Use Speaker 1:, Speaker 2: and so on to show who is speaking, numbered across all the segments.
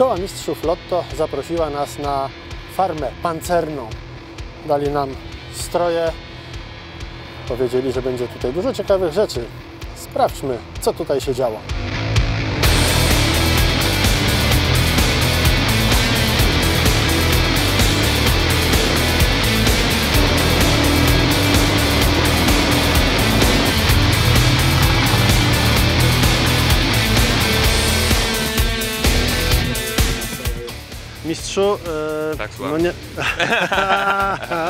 Speaker 1: Szkoła Mistrzów Lotto zaprosiła nas na farmę pancerną. Dali nam stroje, powiedzieli, że będzie tutaj dużo ciekawych rzeczy. Sprawdźmy, co tutaj się działo. Mistrzu, e,
Speaker 2: Tak, słucham.
Speaker 1: no, nie,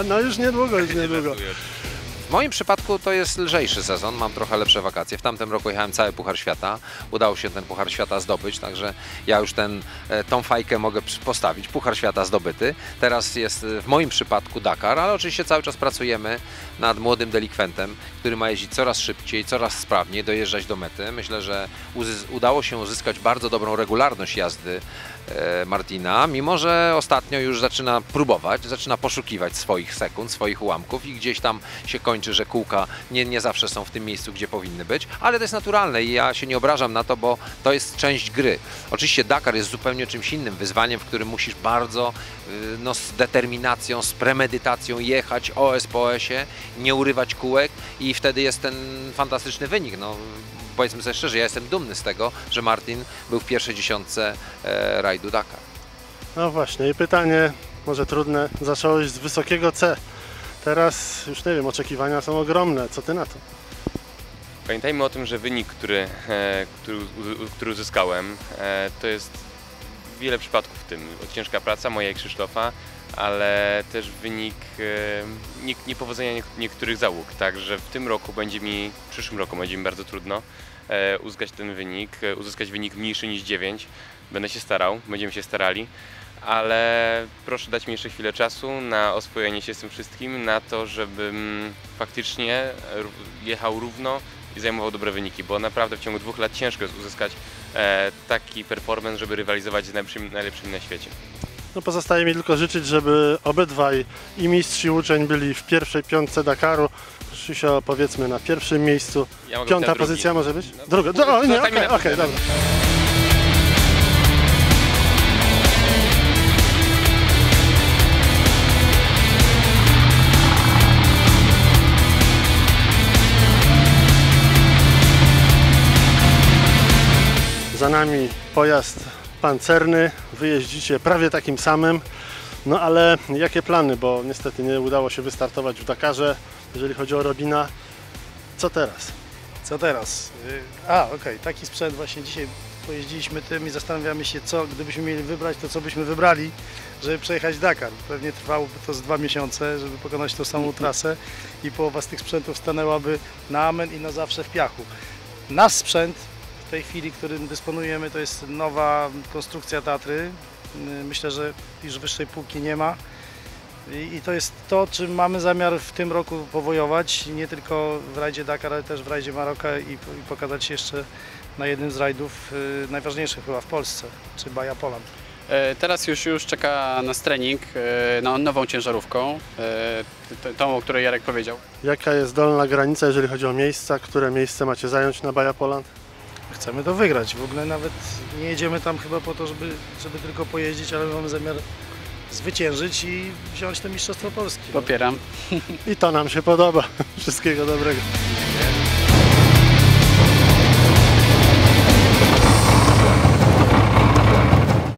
Speaker 1: no już niedługo, już niedługo.
Speaker 2: W moim przypadku to jest lżejszy sezon, mam trochę lepsze wakacje. W tamtym roku jechałem cały Puchar Świata, udało się ten Puchar Świata zdobyć, także ja już ten, e, tą fajkę mogę postawić. Puchar Świata zdobyty. Teraz jest e, w moim przypadku Dakar, ale oczywiście cały czas pracujemy nad młodym delikwentem, który ma jeździć coraz szybciej, coraz sprawniej, dojeżdżać do mety. Myślę, że udało się uzyskać bardzo dobrą regularność jazdy e, Martina, mimo że ostatnio już zaczyna próbować, zaczyna poszukiwać swoich sekund, swoich ułamków i gdzieś tam się kończy, że kółka nie, nie zawsze są w tym miejscu, gdzie powinny być, ale to jest naturalne i ja się nie obrażam na to, bo to jest część gry. Oczywiście Dakar jest zupełnie czymś innym, wyzwaniem, w którym musisz bardzo y, no, z determinacją, z premedytacją jechać OS po OS-ie, nie urywać kółek i wtedy jest ten fantastyczny wynik. No, powiedzmy sobie szczerze, ja jestem dumny z tego, że Martin był w pierwszej dziesiątce e, rajdu Dakar.
Speaker 1: No właśnie i pytanie, może trudne, zacząłeś z wysokiego C. Teraz już nie wiem, oczekiwania są ogromne. Co ty na to?
Speaker 3: Pamiętajmy o tym, że wynik, który, e, który, który uzyskałem, e, to jest wiele przypadków w tym. Ciężka praca moja i Krzysztofa, ale też wynik e, nie, niepowodzenia niek- niektórych załóg. Także w tym roku będzie mi, w przyszłym roku będzie mi bardzo trudno uzyskać ten wynik, uzyskać wynik mniejszy niż 9. Będę się starał, będziemy się starali. Ale proszę dać mi jeszcze chwilę czasu na oswojenie się z tym wszystkim, na to, żebym faktycznie jechał równo i zajmował dobre wyniki, bo naprawdę w ciągu dwóch lat ciężko jest uzyskać e, taki performance, żeby rywalizować z najlepszymi, najlepszymi na świecie.
Speaker 1: No pozostaje mi tylko życzyć, żeby obydwaj i mistrz i uczeń byli w pierwszej piątce Dakaru. Krzysio powiedzmy na pierwszym miejscu.
Speaker 3: Ja
Speaker 1: Piąta pozycja może być?
Speaker 3: No,
Speaker 1: Druga. No, o, nie,
Speaker 3: zostańmy
Speaker 1: okej,
Speaker 3: na
Speaker 1: okej,
Speaker 3: drugim.
Speaker 1: dobra. Za nami pojazd pancerny, wy jeździcie prawie takim samym. No ale jakie plany, bo niestety nie udało się wystartować w Dakarze, jeżeli chodzi o Robina. Co teraz?
Speaker 4: Co teraz? Y, A, okej, taki sprzęt właśnie dzisiaj pojeździliśmy tym i zastanawiamy się, co gdybyśmy mieli wybrać, to co byśmy wybrali, żeby przejechać Dakar. Pewnie trwałoby to z dwa miesiące, żeby pokonać tą samą trasę i połowa z tych sprzętów stanęłaby na amen i na zawsze w piachu. Nasz sprzęt w tej chwili, którym dysponujemy, to jest nowa konstrukcja Tatry. Y, Myślę, że już wyższej półki nie ma. I, to jest to, czym mamy zamiar w tym roku powojować, nie tylko w rajdzie Dakar, ale też w rajdzie Maroka i, i pokazać się jeszcze na jednym z rajdów y, najważniejszych chyba w Polsce, czy Baja Poland.
Speaker 5: E, Teraz już, już czeka nas trening e, na nową ciężarówką, e, tą, o której Jarek powiedział.
Speaker 1: Jaka jest dolna granica, jeżeli chodzi o miejsca? Które miejsce macie zająć na Baja Poland?
Speaker 4: Chcemy to wygrać, w ogóle nawet nie jedziemy tam chyba po to, żeby, żeby tylko pojeździć, ale mamy zamiar zwyciężyć i wziąć to Mistrzostwo Polski.
Speaker 5: Popieram.
Speaker 1: I to nam się podoba. Wszystkiego dobrego.